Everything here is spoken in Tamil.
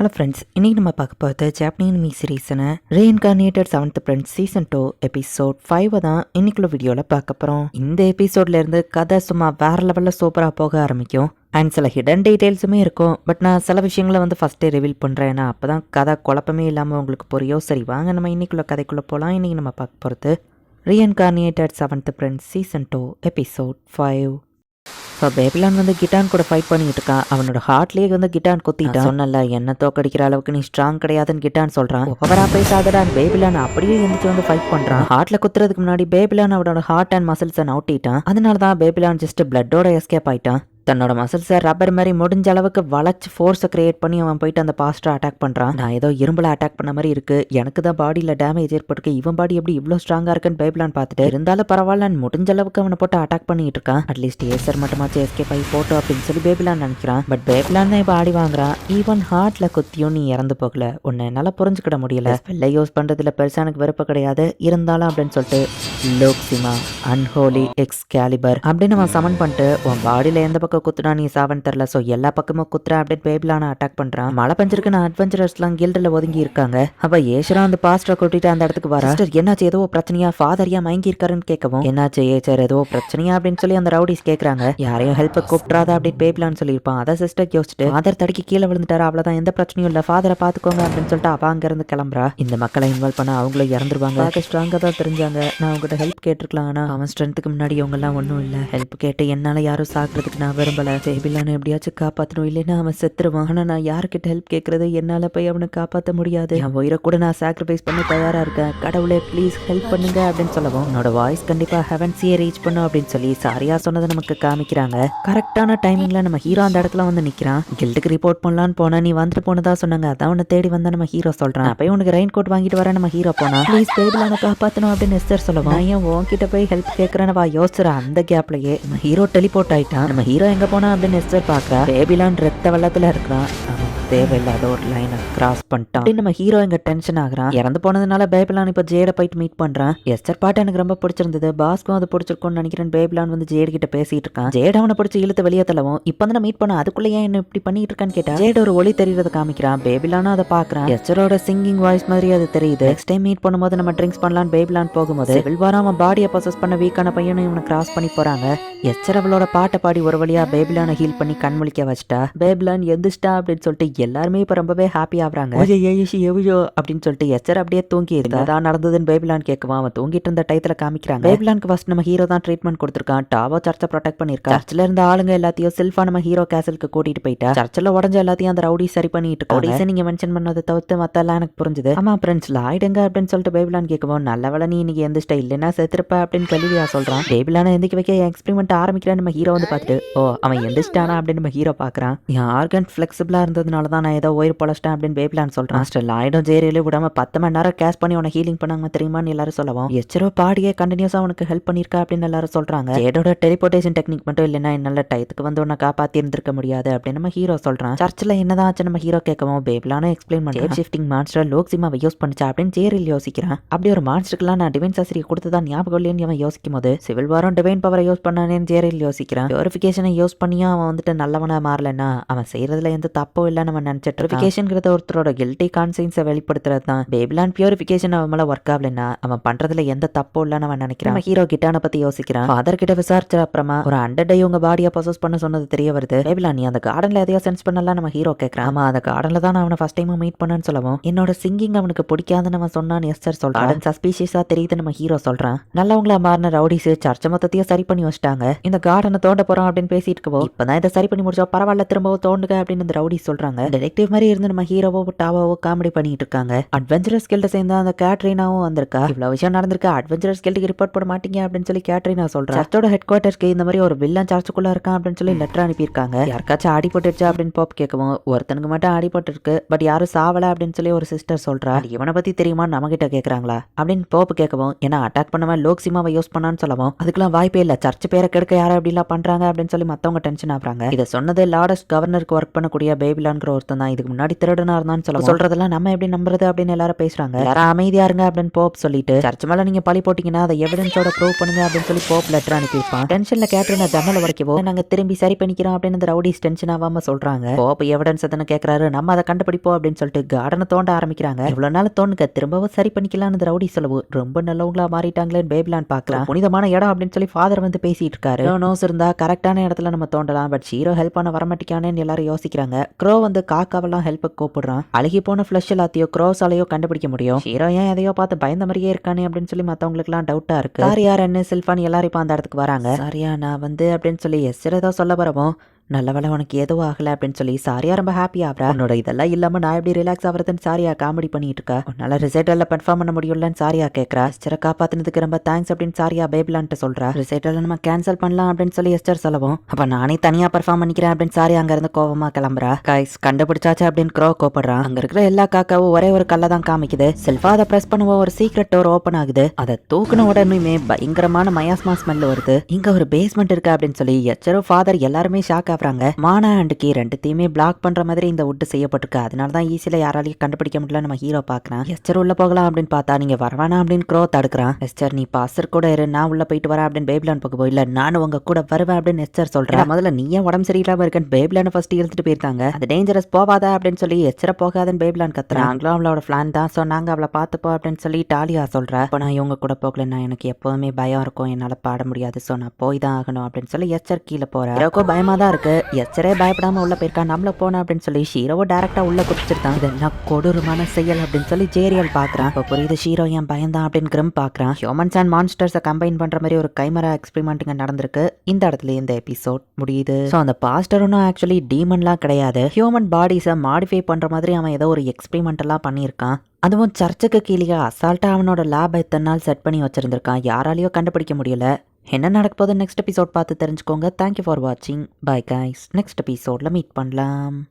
ஹலோ ஃப்ரெண்ட்ஸ் இன்றைக்கி நம்ம பார்க்க போகிறது ஜாப்பனீன் மீ சீரீஸனை reincarnated seventh friends season two episode five தான் இன்னைக்குள்ள வீடியோவில் பார்க்க போகிறோம் இந்த எபிசோட்லேருந்து கதை சும்மா வேற லெவலில் சூப்பராக போக ஆரம்பிக்கும். அண்ட் சில ஹிடன் டீட்டெயில்ஸுமே இருக்கும். பட் நான் சில விஷயங்களை வந்து ஃபஸ்ட்டே ரிவீல் பண்ணுறேன் ஏன்னா அப்போ தான் கதை குழப்பமே இல்லாமல் உங்களுக்கு புரியும். சரி வாங்க நம்ம இன்னைக்குள்ள கதைக்குள்ளே போகலாம் இன்றைக்கி நம்ம பார்க்க போகிறது reincarnated seventh friends season two episode five இப்போ பேபிலான் வந்து கிட்டான் கூட ஃபைட் பண்ணிட்டு இருக்கான் அவனோட ஹார்ட்லயே வந்து கிட்டான் குத்திட்டான் சொன்னல என்ன தோக்கடிக்கிற அளவுக்கு நீ ஸ்ட்ராங் கிடையாதுன்னு கிட்டான் சொல்றான். ஓவரா பேசாதடா பேபிலான் அப்படியே எந்திரிச்சு வந்து ஃபைட் பண்றான். ஹார்ட்ல குத்துறதுக்கு முன்னாடி பேபிலான் அவனோட ஹார்ட் அண்ட் மசில்ஸை நவுட்டிட்டான் அதனால தான் பேபிலான் ஜஸ்ட் பிளட்டோட எஸ்கேப் ஆயிட்டான். தன்னோட மசில்ஸை ரப்பர் மாதிரி முடிஞ்ச அளவுக்கு வளைச்சு ஃபோர்ஸை கிரியேட் பண்ணி அவன் போயிட்டு அந்த பாஸ்டரை அட்டாக் பண்ணுறான் நான் ஏதோ இரும்புல அட்டாக் பண்ண மாதிரி இருக்கு. எனக்கு தான் பாடியில் டேமேஜ் ஏற்பட்டிருக்கு. இவன் பாடி எப்படி இவ்வளோ ஸ்ட்ராங்காக இருக்குன்னு பைப்லான் பார்த்துட்டு இருந்தாலும் பரவாயில்ல முடிஞ்ச அளவுக்கு அவனை போட்டு அட்டாக் பண்ணிட்டு இருக்கான். அட்லீஸ்ட் ஏசர் மட்டுமாச்சும் எஸ்கேப் ஆகி போட்டோம் அப்படின்னு சொல்லி பேபிலான் நினைக்கிறான். பட் பேபிலான் தான் இப்போ ஆடி வாங்குறான். ஈவன் ஹார்ட்ல குத்தியும் நீ இறந்து போகல. உன்னை என்னால் புரிஞ்சுக்கிட முடியல. ஸ்பெல்லை யூஸ் பண்ணுறதுல பெருசாக எனக்கு விருப்பம் கிடையாது. இருந்தாலும் அப்படின்னு சொல்லிட்டு லோக்சிமா அன்ஹோலி எக்ஸ் கேலிபர் அப்படின்னு அவன் சமன் பண்ணிட்டு உன் பாடியில் எந்த பக்கம் குத்துனா நீ சாவன் தெரில ஸோ எல்லா பக்கமும் குத்துற அப்படின்னு பேபிலான அட்டாக் பண்றான் மழை பெஞ்சிருக்கு நான் அட்வென்ச்சரர்ஸ்லாம் கில்டில் ஒதுங்கி இருக்காங்க. அப்ப ஏஷரா அந்த பாஸ்டரை கூட்டிட்டு அந்த இடத்துக்கு வர? "சிஸ்டர், என்னாச்சு? ஏதோ பிரச்சனையா? ஃபாதர் ஏன் மயங்கி இருக்காருன்னு கேட்கவும். என்னாச்சு? ஏச்சர் ஏதோ பிரச்சனையா அப்படின்னு சொல்லி அந்த ரவுடிஸ் கேட்கறாங்க யாரையும் ஹெல்ப் கூப்பிடாத அப்படின்னு பேபிலான்னு சொல்லியிருப்பான். அதை சிஸ்டர் யோசிச்சுட்டு ஃபாதர் தடுக்கி கீழே விழுந்துட்டாரு. அவ்வளவுதான். எந்த பிரச்சனையும் இல்ல. ஃபாதரை பாத்துக்கோங்க அப்படின்னு சொல்லிட்டு அவ இருந்து கிளம்புறா. இந்த மக்களை இன்வால்வ் பண்ண அவங்களும் இறந்துருவாங்க. பார்க்க ஸ்ட்ராங்கா தான் தெரிஞ்சாங்க. நான் அவங்ககிட்ட ஹெல்ப் கேட்டிருக்கலாம். ஆனா அவன் ஸ்ட்ரென்த்துக்கு முன்னாடி அவங்க எல்லாம் ஒன்றும் இல்லை. ஹெல்ப் கேட்டு என்னால யாரும் சாக்குறதுக்கு நான் விரும்பல சேபிலான எப்படியாச்சும் காப்பாற்றணும் இல்லைன்னா அவன் செத்துருவான் ஆனால் நான் யாருக்கிட்ட ஹெல்ப் கேட்குறது என்னால் போய் அவனை காப்பாற்ற முடியாது. என் உயிரை கூட நான் சாக்ரிஃபைஸ் பண்ண தயாராக இருக்கேன். கடவுளே ப்ளீஸ் ஹெல்ப் பண்ணுங்க அப்படின்னு சொல்லவும் உன்னோட வாய்ஸ் கண்டிப்பாக ஹெவன்சியை ரீச் பண்ணும் அப்படின்னு சொல்லி சாரியா சொன்னதை நமக்கு காமிக்கிறாங்க. கரெக்டான டைமிங்கில் நம்ம ஹீரோ அந்த இடத்துல வந்து நிற்கிறான் கில்டுக்கு ரிப்போர்ட் பண்ணலான்னு போனால் நீ வந்துட்டு போனதா சொன்னாங்க. அதான் உன்னை தேடி வந்தால் நம்ம ஹீரோ சொல்கிறான் அப்போ உனக்கு ரெயின் கோட் வாங்கிட்டு வர நம்ம ஹீரோ போனா. ப்ளீஸ் டேபிளான காப்பாற்றணும் அப்படின்னு எஸ்டர் சொல்லுவான் ஏன் உன்கிட்ட போய் ஹெல்ப் கேட்குறேன்னு வா யோசிச்சுற. அந்த கேப்லயே நம்ம ஹீரோ டெலிபோர்ட் ஆயிட்டான். நம்ம ஹீரோ எங்க போனா அப்படின்னு எஸ்டர் பாக்குறா. பேபிலான் ரத்த வெள்ளத்துல இருக்கிறான் தேவையில்லாத ஒரு லைனை கிராஸ் பண்ணிட்டான். அப்படின்னு நம்ம ஹீரோ இங்க டென்ஷன் ஆகிறான். இறந்து போனதுனால பேபிலான் இப்போ ஜேட போயிட்டு மீட் பண்றான். எஸ்டர் பாட்டு எனக்கு ரொம்ப பிடிச்சிருந்தது. பாஸ்க்கும் அது பிடிச்சிருக்கும்னு நினைக்கிறேன். பேபிலான் வந்து ஜேடு கிட்ட பேசிட்டு இருக்கான். ஜேட அவனை பிடிச்சி இழுத்து வெளியே தள்ளவும் இப்போ வந்து மீட் பண்ண? அதுக்குள்ள ஏன் என்ன இப்படி பண்ணிட்டு இருக்கான்னு கேட்டா ஜேட ஒரு ஒளி தெரியறத காமிக்கிறான். பேபிலானும் அதை பாக்குறான் எஸ்டரோட சிங்கிங் வாய்ஸ் மாதிரி அது தெரியுது. நெக்ஸ்ட் டைம் மீட் பண்ணும்போது நம்ம ட்ரிங்க்ஸ் பண்ணலாம் பேபிலான் போகும்போது வில்வாரம் அவன் பாடியை ப்ரொசஸ் பண்ண வீக்கான பையனும் இவனை கிராஸ் பண்ணி போறாங்க. எஸ்டர் அவளோட பாட்டை பாடி ஒரு வழியா பேபிலான ஹீல் பண்ணி கண்மொழிக்க வச்சிட்டா. பேபிலான் எந்திரிச்சிட்டா அப்படின்னு சொல்லிட்டு எல்லாருமே இப்போ ரொம்பவே ஹாப்பி ஆகுறாங்க. "ஓஜே, ஏயுஷி, எவியோ" அப்படின்னு சொல்லிட்டு எஸ்டர் அப்படியே தூங்கி அதான் நடந்ததுன்னு பேபிலான் கேட்குவான் அவன் தூங்கிட்டு இருந்த டயத்துல காமிக்கிறாங்க. பேபிலானுக்கு ஃபர்ஸ்ட் நம்ம ஹீரோ தான் ட்ரீட்மெண்ட் கொடுத்துருக்கான். டாவோ சர்ச்சை ப்ரொடெக்ட் பண்ணிருக்கான் சர்ச்சில் இருந்த ஆளுங்க எல்லாத்தையும் செல்ஃபா நம்ம ஹீரோ கேசலுக்கு கூட்டிட்டு போயிட்டா. சர்ச்சில் உடஞ்ச எல்லாத்தையும் அந்த ரவுடி சரி பண்ணிட்டு இருக்காங்க. நீங்க மென்ஷன் பண்ணதை தவிர்த்து மத்த எல்லாம் எனக்கு புரிஞ்சுது. ஆமா ஃப்ரெண்ட்ஸ் லாயிடுங்க அப்படின்னு சொல்லிட்டு பேபிலான் கேட்கவும் நல்ல வேலை நீ இன்னைக்கு எந்திரிச்சிட்ட. இல்லைன்னா செத்துருப்ப அப்படின்னு கல்வியா சொல்றான். பேபிலான எந்திரிக்க வைக்க எக்ஸ்பெரிமெண்ட் ஆரம்பிக்கிறேன் நம்ம ஹீரோ வந்து பார்த்துட்டு ஓ அவன் எந்திரிச்சிட்டானா அப்படின்னு நம்ம ஹீரோ பாக்குறான். என் ஆர்கன் ஃபிளெக்சிபிளா இருந்ததுனால தான் நான் ஏதோ உயிர் பழச்சிட்டேன் அப்படின்னு பேபிலான் சொல்றான். மாஸ்டர் ஆயிடும் ஜேரியிலே விடாம பத்து மணி நேரம் கேஸ் பண்ணி உன ஹீலிங் பண்ணாங்க தெரியுமான்னு எல்லாரும் சொல்லவும் எச்சரோ பாடியே கண்டினியூஸா உனக்கு ஹெல்ப் பண்ணிருக்கா அப்படின்னு எல்லாரும் சொல்றாங்க. ஜேடோட டெலிபோர்டேஷன் டெக்னிக் மட்டும் இல்லைன்னா நல்ல டயத்துக்கு வந்து உன்னை காப்பாத்தி இருந்திருக்க முடியாது அப்படின்னு நம்ம ஹீரோ சொல்றான். சர்ச்சில் என்னதான் ஆச்சு நம்ம ஹீரோ கேட்கவும் பேபிலான எக்ஸ்பிளைன் பண்ணி ஷிஃப்டிங் மான்ஸ்டர் லோக்சிமாவை யூஸ் பண்ணிச்சா அப்படின்னு ஜேரில் யோசிக்கிறான். அப்படி ஒரு மான்ஸ்டருக்குலாம் நான் டிவைன் சாஸ்திரி கொடுத்ததான் ஞாபகம் இல்லைன்னு அவன் யோசிக்கும் போது சிவில் வாரம் டிவைன் பவரை யூஸ் பண்ணானேன்னு ஜேரில் யோசிக்கிறான். பியூரிஃபிகேஷனை யூஸ் பண்ணியும் அவன் வந்துட்டு நல்லவனா மாறலன்னா அவன் செய்யறதுல எந்த தப்பும் நம்ம அவன் நினைச்சிட்டு பியூரிஃபிகேஷன்ங்கிறத ஒருத்தரோட கில்ட்டி கான்சியன்ஸை வெளிப்படுத்துறது தான். பேபிலான் பியூரிஃபிகேஷன் அவன் மேல ஒர்க் ஆகலைன்னா அவன் பண்றதுல எந்த தப்பும் இல்லைன்னு அவன் நினைக்கிறான். ஹீரோ கிட்டான பத்தி யோசிக்கிறான். ஃபாதர் கிட்ட விசாரிச்ச அப்புறமா ஒரு அண்டர் டே உங்க பாடியை ப்ரொசஸ் பண்ண சொன்னது தெரிய வருது. பேபிலான் நீ அந்த கார்டன்ல எதையோ சென்ஸ் பண்ணலாம் நம்ம ஹீரோ கேட்கறான் ஆமா அந்த கார்டன்ல தான் அவனை ஃபர்ஸ்ட் டைம் மீட் பண்ணேன்னு சொல்லவும் என்னோட சிங்கிங் அவனுக்கு பிடிக்காதுன்னு அவன் சொன்னான் எஸ்டர் சொல்றான். கார்டன் சஸ்பீஷியஸா தெரியுது நம்ம ஹீரோ சொல்றான். நல்லவங்களா மாறின ரவுடிஸ் சர்ச்சை மொத்தத்தையும் சரி பண்ணி வச்சிட்டாங்க. இந்த கார்டனை தோண்ட போறோம் அப்படின்னு பேசிட்டு இருக்கவோ இப்பதான் இதை சரி பண்ணி முடிச்சா பரவாயில்ல திரும்பவும் தோண்டுங்க அப்படின்னு இந்த ரவுடி சொல்றாங்க. டிடெக்டிவ் மாதிரி இருந்து நம்ம ஹீரோவோ டாவாவோ காமெடி பண்ணிட்டு இருக்காங்க. அட்வென்ச்சரஸ் கில்ட சேர்ந்து அந்த கேட்ரினாவும் வந்திருக்கா? இவ்வளவு விஷயம் நடந்திருக்கா. அட்வென்ச்சரஸ் கில்டுக்கு ரிப்போர்ட் பண்ண மாட்டீங்க அப்படின்னு சொல்லி கேட்ரினா சொல்றேன் சர்ச்சோட ஹெட் குவார்டர்ஸ்க்கு இந்த மாதிரி ஒரு வில்லன் சர்ச்சுக்குள்ள இருக்கான் அப்படின்னு சொல்லி லெட்டர் அனுப்பியிருக்காங்க. யாருக்காச்சும் அடிபட்டுருச்சா அப்படின்னு போப் கேட்கவும் ஒருத்தனுக்கு மட்டும் அடிபட்டு போட்டுருக்கு பட் யாரும் சாவல அப்படின்னு சொல்லி ஒரு சிஸ்டர் சொல்றா. இவனை பத்தி தெரியுமா? நம்ம கிட்ட கேக்குறாங்களா? அப்படின்னு போப் கேட்கவும் ஏன்னா அட்டாக் பண்ணவன் லோக்சிமாவை யூஸ் பண்ணான்னு சொல்லவும் அதுக்கெல்லாம் வாய்ப்பே இல்ல. சர்ச் பேரை கெடுக்க யாரும் அப்படிலாம் பண்றாங்க அப்படின்னு சொல்லி மத்தவங்க டென்ஷன் ஆகுறாங்க. இதை சொன்னது லார்டஸ்ட் கவர்னருக்கு ஒர்க் பண்ணக்கூடிய பேபிலான்கிற ஒருத்தன் தான். இதுக்கு முன்னாடி திருடனா இருந்தான்னு சொல்ல சொல்றதெல்லாம் நம்ம எப்படி நம்புறது அப்படின்னு எல்லாரும் பேசுறாங்க. யாரும் அமைதியா இருங்க அப்படின்னு போப் சொல்லிட்டு சர்ச் மேல நீங்க பழி போட்டீங்கன்னா அதை எவிடன்ஸோட ப்ரூவ் பண்ணுங்க அப்படின்னு சொல்லி போப் லெட்டர் அனுப்பியிருப்பான் டென்ஷன்ல கேட்டு நான் ஜன்னல் வரைக்கவோ நாங்க திரும்பி சரி பண்ணிக்கிறோம் அப்படின்னு ரவுடிஸ் டென்ஷன் ஆகாம சொல்றாங்க. போப் எவிடன்ஸ் எதனா கேக்குறாரு. நம்ம அதை கண்டுபிடிப்போம் அப்படின்னு சொல்லிட்டு கார்டனை தோண்ட ஆரம்பிக்கிறாங்க. இவ்வளவு நாள் தோணுங்க திரும்பவும் சரி பண்ணிக்கலாம்னு ரவுடி செலவு ரொம்ப நல்லவங்களா மாறிட்டாங்களேன்னு பேபிலான் பார்க்கலாம் புனிதமான இடம் அப்படின்னு சொல்லி ஃபாதர் வந்து பேசிட்டு இருக்காரு. நோஸ் இருந்தா கரெக்டான இடத்துல நம்ம தோண்டலாம். பட் ஹீரோ ஹெல்ப் பண்ண வரமாட்டிக்கானேன்னு எல்லாரும் யோசிக்கிறாங்க. க்ரோ வந்து காக்காவெல்லாம் ஹெல்ப்புக்கு கூப்பிடுறான். அழுகி போன ஃபிளஷ் எல்லாத்தையும் க்ரோஸாலையோ கண்டுபிடிக்க முடியும். ஹீரோ ஏன் எதையோ பார்த்து பயந்த மாதிரியே இருக்கானே அப்படின்னு சொல்லி மத்தவங்களுக்குலாம் டவுட்டா இருக்கு. சார் யார் என்ன செல்ஃபான் எல்லாரும் இப்போ அந்த இடத்துக்கு வராங்க. சரியா நான் வந்து அப்படின்னு சொல்லி எஸ் ஏதோ சொல்ல வரவும் நல்ல உனக்கு எதுவும் ஆகல அப்படின்னு சொல்லி சாரியா ரொம்ப ஹாப்பி ஆகிறா. உன்னோட இதெல்லாம் இல்லாம நான் எப்படி ரிலாக்ஸ் ஆகிறதுன்னு சாரியா காமெடி பண்ணிட்டு இருக்கா? உன்னால ரிசல்ட் எல்லாம் பண்ண முடியலன்னு சாரியா கேட்கறா எஸ்டரை காப்பாத்தினதுக்கு ரொம்ப தேங்க்ஸ் அப்படின்னு சாரியா பேபிலான்ட்டு சொல்றா. ரிசல்ட் எல்லாம் நம்ம கேன்சல் பண்ணலாம் அப்படின்னு சொல்லி எஸ்டர் சொல்லவும். அப்ப நானே தனியா பெர்ஃபார்ம் பண்ணிக்கிறேன் அப்படின்னு சாரியா அங்க இருந்து கோவமா கிளம்புறா. காய்ஸ் கண்டுபிடிச்சாச்சு அப்படின்னு க்ரோ கோப்படுறான் அங்க இருக்கிற எல்லா காக்காவும் ஒரே ஒரு கல்லை தான் காமிக்குது. செல்ஃபா அதை பிரஸ் பண்ணுவோம் ஒரு சீக்ரெட் டோர் ஓப்பன் ஆகுது. அதை தூக்குன உடனே பயங்கரமான மயாஸ்மா ஸ்மெல் வருது. இங்க ஒரு பேஸ்மெண்ட் இருக்கு அப்படின்னு சொல்லி எச்சரும் ஃபாதர் எல்லாருமே ஷாக் சாப்பிட்றாங்க. மானா அண்ட் கீ ரெண்டுத்தையுமே பிளாக் பண்ற மாதிரி இந்த வுட் செய்யப்பட்டிருக்கு. அதனால தான் ஈஸியில யாராலையும் கண்டுபிடிக்க முடியல நம்ம ஹீரோ பாக்குறான் எஸ்டர் உள்ள போகலாம் அப்படின்னு பார்த்தா நீங்க வரவானா அப்படின்னு க்ரோ தடுக்கிறான். எஸ்டர் நீ பாசர் கூட இரு. நான் உள்ள போயிட்டு வரேன் அப்படின்னு பேபிலான் பக்கம் போய் இல்ல நானும் உங்க கூட வருவேன் அப்படின்னு எஸ்டர் சொல்றேன் முதல்ல நீ ஏன் உடம்பு சரியில்லாம இருக்கேன் பேபிலான ஃபர்ஸ்ட் இழுத்துட்டு போயிருக்காங்க. அது டேஞ்சரஸ் போவாத அப்படின்னு சொல்லி எச்சர போகாதன்னு பேபிலான் கத்துறான். நாங்களும் அவளோட பிளான் தான். ஸோ நாங்க அவளை பார்த்துப்போம் அப்படின்னு சொல்லி டாலியா சொல்கிறேன் இப்போ நான் இவங்க கூட போகலன்னா எனக்கு எப்பவுமே பயம் இருக்கும். என்னால பாட முடியாது. ஸோ நான் போய் தான் ஆகணும் அப்படின்னு சொல்லி எச்சர் கீழே போறேன் ஹீரோக்கோ பயமா தான் இருக்கு. எச்சரே பயப்படாமல் உள்ள போயிருக்கா? நம்மள போனேன் அப்படின்னு சொல்லி ஷீரோவை டேரக்டா உள்ள குடிச்சிருக்கான் இதெல்லாம் கொடூரமான செயல் அப்படின்னு சொல்லி ஜேரியல் பாக்குறான். இப்போ புரியுது ஷீரோ ஏன் பயந்தான் அப்படின்னு கிரம் பாக்குறான். ஹியூமன்ஸ் அண்ட் மான்ஸ்டர்ஸை கம்பைன் பண்ற மாதிரி ஒரு கைமரா எக்ஸ்பெரிமெண்ட்டுங்க நடந்திருக்கு. இந்த இடத்துல இந்த எபிசோட் முடியுது. ஸோ அந்த பாஸ்டர் ஒன்றும் ஆக்சுவலி டீமன்லாம் கிடையாது. ஹியூமன் பாடிஸை மாடிஃபை பண்ற மாதிரி அவன் ஏதோ ஒரு எக்ஸ்பெரிமெண்ட் எல்லாம் பண்ணியிருக்கான். அதுவும் சர்ச்சுக்கு கீழே அசால்ட்டாக அவனோட லேப் இத்தனை நாள் செட் பண்ணி வச்சுருந்துருக்கான். யாராலையோ கண்டுபிடிக்க முடியல. என்ன நடக்க போகுது நெக்ஸ்ட் எபிசோட் பார்த்து தெரிஞ்சுக்கோங்க. தேங்க்யூ ஃபார் வாட்சிங் பை கைஸ் நெக்ஸ்ட் எபிசோடில் மீட் பண்ணலாம்.